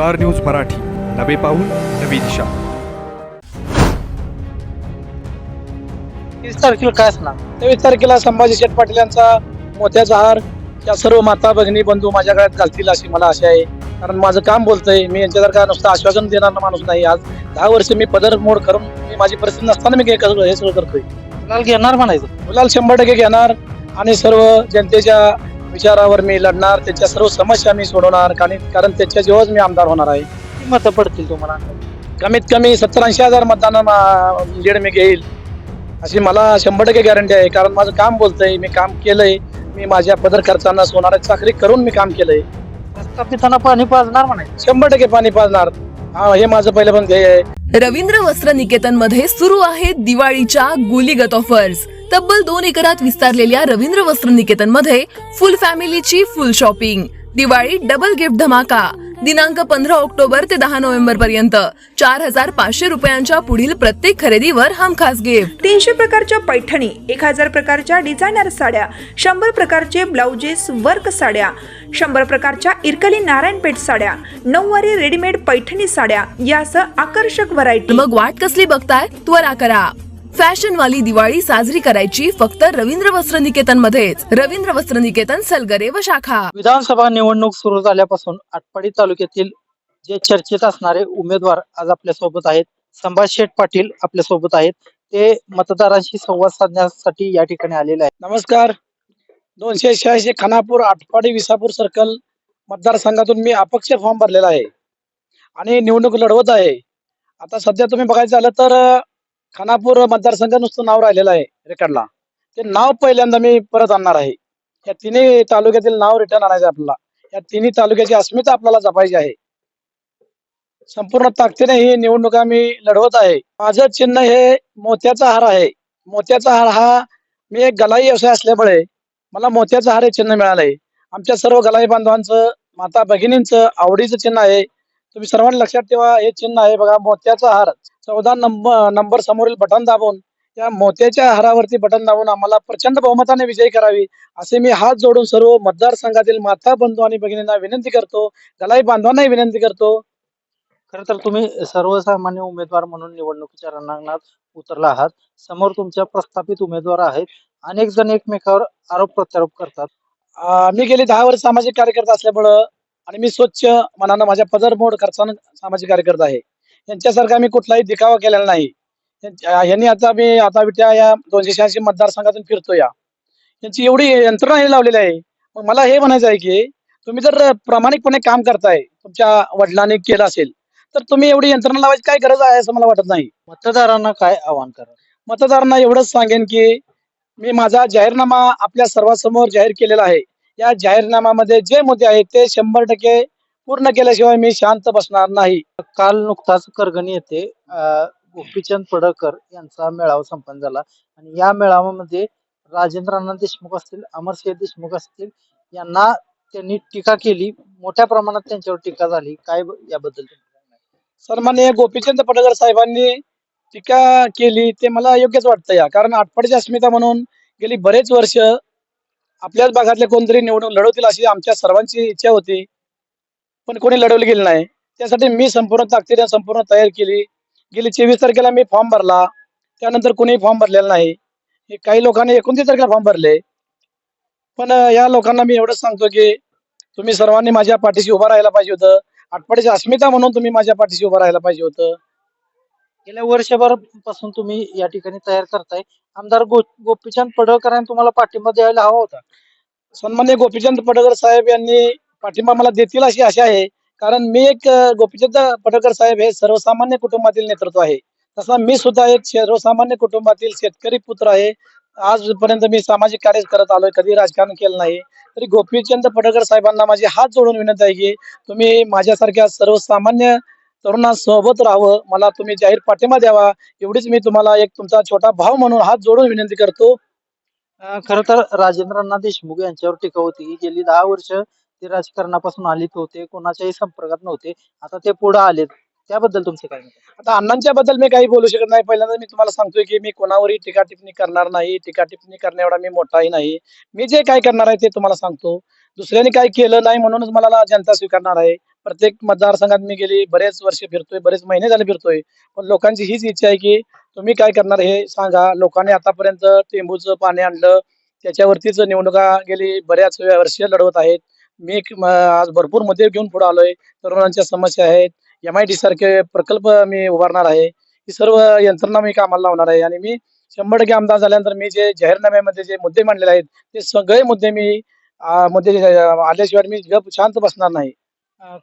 Star news Marathi. नवे पाऊल नवी दिशा. तेवीस तारखेला काय असणार? तेवीस तारखेला संभाजी शेठ पाटील यांचा मोत्याचा हार या सर्व माता भगिनी बंधू माझ्या गळ्यात घालतील अशी मला आशा आहे. कारण माझं काम बोलतंय. मी यांच्यासारखा नुसतं आश्वासन देणारा माणूस नाही. आज दहा वर्ष मी पदर मोड करून मी माझी परिस्थिती नसताना मी हे सगळं हे सगळं करतोय. गुलाल घेणार म्हणायचं. गुलाल शंभर टक्के घेणार. आणि सर्व जनतेच्या विचारावर मी लढणार त्याच्या सर्व समस्या मी सोडवणार कारण कारण त्याच्या जेव्हाच मी आमदार होणार आहे. मतं पडतील तुम्हाला? कमीत कमी सत्तर ऐंशी हजार मतदान लीड मी घेईल. अशी मला शंभर टक्के गॅरंटी आहे कारण माझं काम बोलतंय मी काम केलंय मी माझ्या पदर खर्चानं सोनाराची चाकरी करून मी काम केलंय. प्रस्थापितांना पाणी पाजणार म्हणे. शंभर टक्के पाणी पाजणार. हा हे माझं पहिलं पण ध्येय आहे. रवींद्र वस्त्र निकेतनमध्ये सुरू आहेत दिवाळीच्या गुलीगत ऑफर्स तब्बल दोन एकरात विस्तारलेल्या रवींद्र वस्त्र निकेतनमध्ये full फॅमिलीची full shopping Diwali double gift धमाका दिनांक पंधरा ऑक्टोबर ते दहा नोव्हेंबर पर्यंत चार हजार पाचशे रुपयांच्या पुढील प्रत्येक खरेदीवर हमखास गिफ्ट. तीनशे प्रकारच्या पैठणी एक हजार प्रकारच्या डिझायनर साड्या शंभर प्रकारचे ब्लाउजेस वर्क साड्या शंभर प्रकारच्या इरकली नारायणपेठ साड्या नऊवारी रेडीमेड पैठणी साड्या यासह आकर्षक व्हरायटी मग वाट कसली बघताय? त्वरा करा. फॅशन वाली दिवाळी साजरी करायची फक्त रवींद्र वस्त्र निकेतन मध्येच रवींद्र वस्त्र निकेतन सलगरे व शाखा. विधानसभा निवडणूक सुरू झाल्यापासून आटपाडी तालुक्यातील जे चर्चेत असणारे उमेदवार आज आपल्यासोबत आहेत. संभाजी शेठ पाटील आपल्यासोबत आहेत. ते मतदारांशी संवाद साधण्यासाठी या ठिकाणी आलेले आहेत. नमस्कार. दोनशे शहाऐंशी खानापूर आटपाडी विसापूर सर्कल मतदारसंघातून मी अपक्ष फॉर्म भरलेला आहे. आणि निवडणूक लढवत आहे. आता सध्या तुम्ही बघायचं झालं तर खानापूर मतदारसंघ नुसतं नाव राहिलेलं आहे रेकॉर्डला. ते नाव पहिल्यांदा मी परत आणणार आहे. या तिन्ही तालुक्यातील नाव रिटर्न आणायचं आपल्याला. या तिन्ही तालुक्याची अस्मिता आपल्याला जपायची आहे. संपूर्ण ताकदीने ही निवडणुका मी लढवत आहे. माझं चिन्ह हे मोत्याचा हार आहे. मोत्याचा हार हा मी एक गलाई व्यवसाय असल्यामुळे मला मोत्याचा हार हे चिन्ह मिळालंय. आमच्या सर्व गलाई बांधवांचं माता भगिनींचं आवडीचं चिन्ह आहे. तुम्ही सर्वांनी लक्षात ठेवा हे चिन्ह आहे बघा मोत्याचा हार. चौदा नंबर नंबर समोरील बटन दाबून त्या मोत्याच्या हारावरती बटन दाबून आम्हाला प्रचंड बहुमताने विजयी करावी असे मी हात जोडून सर्व मतदारसंघातील माता बंधू आणि भगिनींना विनंती करतो गलाई बांधवांनाही विनंती करतो. खर तर तुम्ही सर्वसामान्य उमेदवार म्हणून निवडणुकीच्या रणांगणात उतरला आहात. समोर तुमच्या प्रस्थापित उमेदवार आहेत. अनेक जण एकमेकावर आरोप प्रत्यारोप करतात. मी गेली दहा वर्ष सामाजिक कार्यकर्ता असल्यामुळं आणि मी स्वच्छ मनानं माझ्या पदरमोड खर्चानं सामाजिक कार्यकर्ता आहे. यांच्यासारखा मी कुठलाही दिखावा केलेला नाही. यांनी आता मी आता विट्या या दोनशे शहाऐंशी मतदारसंघातून फिरतो या. यांची एवढी यंत्रणा हे लावलेली आहे. मग मला हे म्हणायचं आहे की तुम्ही जर प्रामाणिकपणे काम करताय तुमच्या वडिलांनी केलं असेल तर तुम्ही एवढी यंत्रणा लावायची काय गरज आहे असं मला वाटत नाही. मतदारांना काय आव्हान करा मतदारांना एवढंच सांगेन की मी माझा जाहीरनामा आपल्या सर्वांसमोर जाहीर केलेला आहे. या जाहीरनाम्यामध्ये जे मुद्दे आहेत ते शंभर टक्के पूर्ण केल्याशिवाय मी शांत बसणार नाही. काल नुकताच करगणी येथे गोपीचंद पडळकर यांचा मेळावा संपन्न झाला. आणि या मेळाव्यामध्ये राजेंद्र अण्णा देशमुख असतील अमरसिंह देशमुख असतील यांना त्यांनी टीका केली. मोठ्या प्रमाणात त्यांच्यावर टीका झाली. काय याबद्दल तुम्ही सन्माननीय गोपीचंद पडळकर साहेबांनी टीका केली. ते मला योग्यच वाटतं या. कारण आटपाडीची अस्मिता म्हणून गेली बरेच वर्ष आपल्याच भागातले कोणतरी निवडून लढवतील अशी आमच्या सर्वांची इच्छा होती. पण कोणी लढवली गेले नाही. त्यासाठी मी संपूर्ण ताकदीने संपूर्ण तयार केली. गेली चोवीस तारखेला मी फॉर्म भरला. त्यानंतर कोणीही फॉर्म भरलेला नाही. काही लोकांनी एकोणतीस तारखेला फॉर्म भरले. पण या लोकांना मी एवढंच सांगतो की तुम्ही सर्वांनी माझ्या पाठीशी उभं राहायला पाहिजे होतं. आटपाडीची अस्मिता म्हणून तुम्ही माझ्या पाठीशी उभं राहायला पाहिजे होतं. गेल्या वर्षभरपासून तुम्ही या ठिकाणी तयार करताय. आमदार गो गोपीचंद पडळकरांनी तुम्हाला पाठिंबा द्यायला हवा होता. सन्मान्य गोपीचंद पडळकर साहेब यांनी पाठिंबा मला देतील अशी आशा आहे. कारण मी एक गोपीचंद पटकर साहेब हे सर्वसामान्य कुटुंबातील नेतृत्व आहे. तसा मी सुद्धा एक सर्वसामान्य कुटुंबातील शेतकरी पुत्र आहे. आजपर्यंत मी सामाजिक कार्य करत आलोय कधी राजकारण केलं नाही. तरी गोपीचंद पटकर साहेबांना माझी हात जोडून विनंती आहे की तुम्ही माझ्यासारख्या सर्वसामान्य तरुणांसोबत राहावं. मला तुम्ही जाहीर पाठिंबा द्यावा. एवढीच मी तुम्हाला एक तुमचा छोटा भाव म्हणून हात जोडून विनंती करतो. खर तर राजेंद्रनाथ देशमुख यांच्यावर टीका होती. गेली दहा वर्ष ते राजकारणापासून आलीत होते कोणाच्याही संपर्कात नव्हते. आता ते पुढे आलेत. त्याबद्दल तुमचे काय मत आता अण्णांच्या बद्दल मी काही बोलू शकत नाही. पहिल्यांदा मी तुम्हाला सांगतोय की मी कोणावरही टीका टिप्पणी करणार नाही. टीका टिप्पणी करण्या एवढा मी मोठाही नाही. मी जे काय करणार आहे ते तुम्हाला सांगतो. दुसऱ्याने काय केलं नाही म्हणूनच मला जनता स्वीकारणार आहे. प्रत्येक मतदारसंघात मी गेली बरेच वर्ष फिरतोय बरेच महिने झाले फिरतोय. पण लोकांची हीच इच्छा आहे की तुम्ही काय करणार हे सांगा. लोकांनी आतापर्यंत टेंबूचं पाणी आणलं. त्याच्यावरतीच निवडणुका गेली. बऱ्याच वर्ष लढवत आहेत. मी एक, आज भरपूर मुद्दे घेऊन पुढे आलोय. तरुणांच्या समस्या आहेत. एम आय डी सारखे प्रकल्प मी उभारणार आहे. ही सर्व यंत्रणा मी कामाला लावणार आहे. आणि मी शंभर टक्के आमदार झाल्यानंतर मी जे जाहीरनाम्यामध्ये जे मुद्दे मांडलेले आहेत ते सगळे मुद्दे मी मुद्दे आल्याशिवाय मी गप शांत बसणार नाही.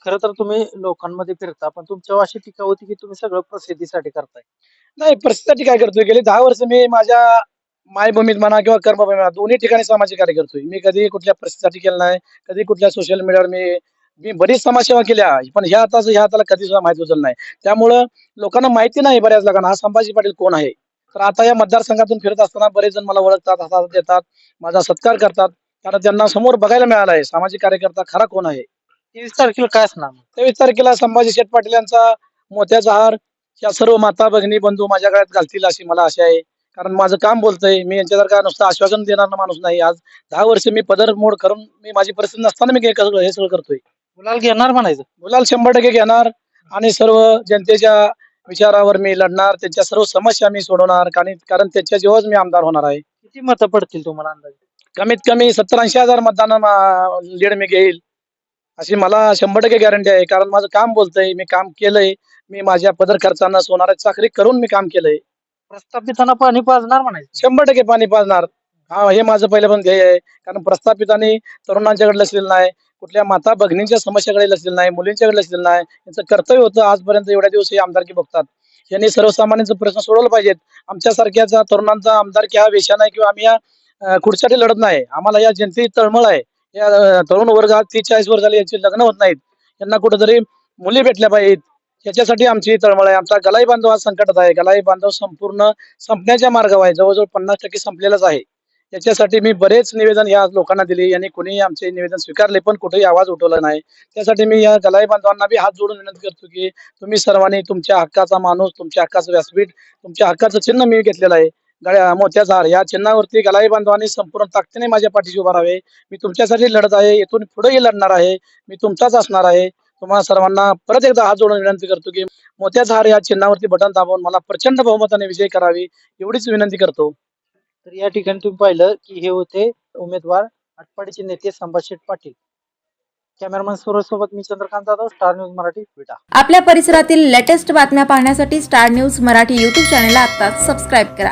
खरं तर तुम्ही लोकांमध्ये फिरता पण तुमच्यावर अशी टीका होती की तुम्ही सगळं प्रसिद्धीसाठी करताय. नाही प्रसिद्धीसाठी काय करतोय? गेली दहा वर्ष मी माझ्या मायभूमीत म्हणा किंवा कर्मभूमीत म्हणा दोन्ही ठिकाणी सामाजिक कार्य करतोय. मी कधी कुठल्या प्रसिद्धीसाठी केलं नाही कधी कुठल्या सोशल मीडियावर मी मी बरीच समाजसेवा केल्या पण ह्या हाताचं ह्या हाताला कधी सुद्धा माहिती उचल नाही. त्यामुळं लोकांना माहिती नाही बऱ्याच लोकांना हा संभाजी पाटील कोण आहे? तर आता या मतदारसंघातून फिरत असताना बरेच जण मला ओळखतात हातात देतात माझा सत्कार करतात. कारण त्यांना समोर बघायला मिळाला आहे सामाजिक कार्यकर्ता खरा कोण आहे? तेवीस तारखेला काय असणार? तेवीस तारखेला संभाजी शेठ पाटील यांचा मोत्याचा हार या सर्व माता भगिनी बंधू माझ्या गळ्यात घालतील अशी मला आशा आहे. कारण माझं काम बोलतंय. मी यांच्यासारखा नुसतं आश्वासन देणारा माणूस नाही. आज दहा वर्ष मी पदर मोड करून मी माझी परिस्थिती नसताना मी हे सगळं हे सगळं करतोय. गुलाल घेणार म्हणायचं. गुलाल शंभर टक्के घेणार आणि सर्व जनतेच्या विचारावर मी लढणार. त्यांच्या सर्व समस्या मी सोडवणार. कारण त्यांच्या जेव्हाच मी आमदार होणार आहे. किती मतं पडतील तुम्हाला अंदाजे? कमीत कमी सत्तर ऐंशी हजार मतदान लीड मी घेईल. अशी मला शंभर टक्के गॅरंटी आहे. कारण माझं काम बोलतंय. मी काम केलंय. मी माझ्या पदर खर्चानं सोनारा चाकरी करून मी काम केलंय. प्रस्थापितांना पाणी पाजणार म्हणायचं. शंभर टक्के पाणी पाजणार. हा हे माझं पहिलं पण ध्येय आहे. कारण प्रस्थापितांनी तरुणांच्याकडे लसलेलं नाही कुठल्या माता भगिनींच्या समस्याकडे लसलेलं नाही मुलींच्याकडे लसलेलं नाही. यांचं कर्तव्य होतं आजपर्यंत एवढ्या दिवस हे आमदारकी बघतात. यांनी सर्वसामान्यांचा प्रश्न सोडवला पाहिजेत. आमच्यासारख्याचा तरुणांचा आमदारकी हा वेशा नाही किंवा आम्ही या अं, लढत नाही. आम्हाला या जनतेची तळमळ आहे. या तरुण वर्गात तीस चाळीस वर्ष झाली यांची लग्न होत नाहीत. यांना कुठेतरी मुली भेटल्या पाहिजेत. याच्यासाठी आमची तळमळ आहे. आमचा गलाई बांधव हा संकटात आहे. गलाई बांधव संपूर्ण संपण्याच्या मार्गावर आहे. जवळजवळ पन्नास टक्के संपलेलाच आहे. याच्यासाठी मी बरेच निवेदन या लोकांना दिले. यांनी कोणीही आमचे निवेदन स्वीकारले पण कुठेही आवाज उठवला नाही. त्यासाठी मी या गलाई बांधवांना बी हात जोडून विनंती करतो की तुम्ही सर्वांनी तुमच्या हक्काचा माणूस तुमच्या हक्काचं व्यासपीठ तुमच्या हक्काचं चिन्ह मी घेतलेलं आहे. गळ्या मोत्याचा हार या चिन्हावरती गलाई बांधवांनी संपूर्ण ताकदीने माझ्या पाठीशी उभा राहावे. मी तुमच्यासाठी लढत आहे. इथून पुढेही लढणार आहे. मी तुमचाच असणार आहे. तुम्हाला सर्वांना परत एकदा हात जोडून विनंती करतो की मोत्याचा हार या चिन्हावरती बटन दाबून मला प्रचंड बहुमताने विजय करावी एवढीच विनंती करतो. तर या ठिकाणी तुम्ही पाहिलं की हे होते उमेदवार आटपाडीचे नेते संभाजी शेठ पाटील. कॅमेरामॅन सुरज सोबत मी चंद्रकांत जाधव स्टार न्यूज मराठी विटा. आपल्या परिसरातील लेटेस्ट बातम्या पाहण्यासाठी स्टार न्यूज मराठी यूट्यूब चॅनलला आत्ताच सबस्क्राईब करा.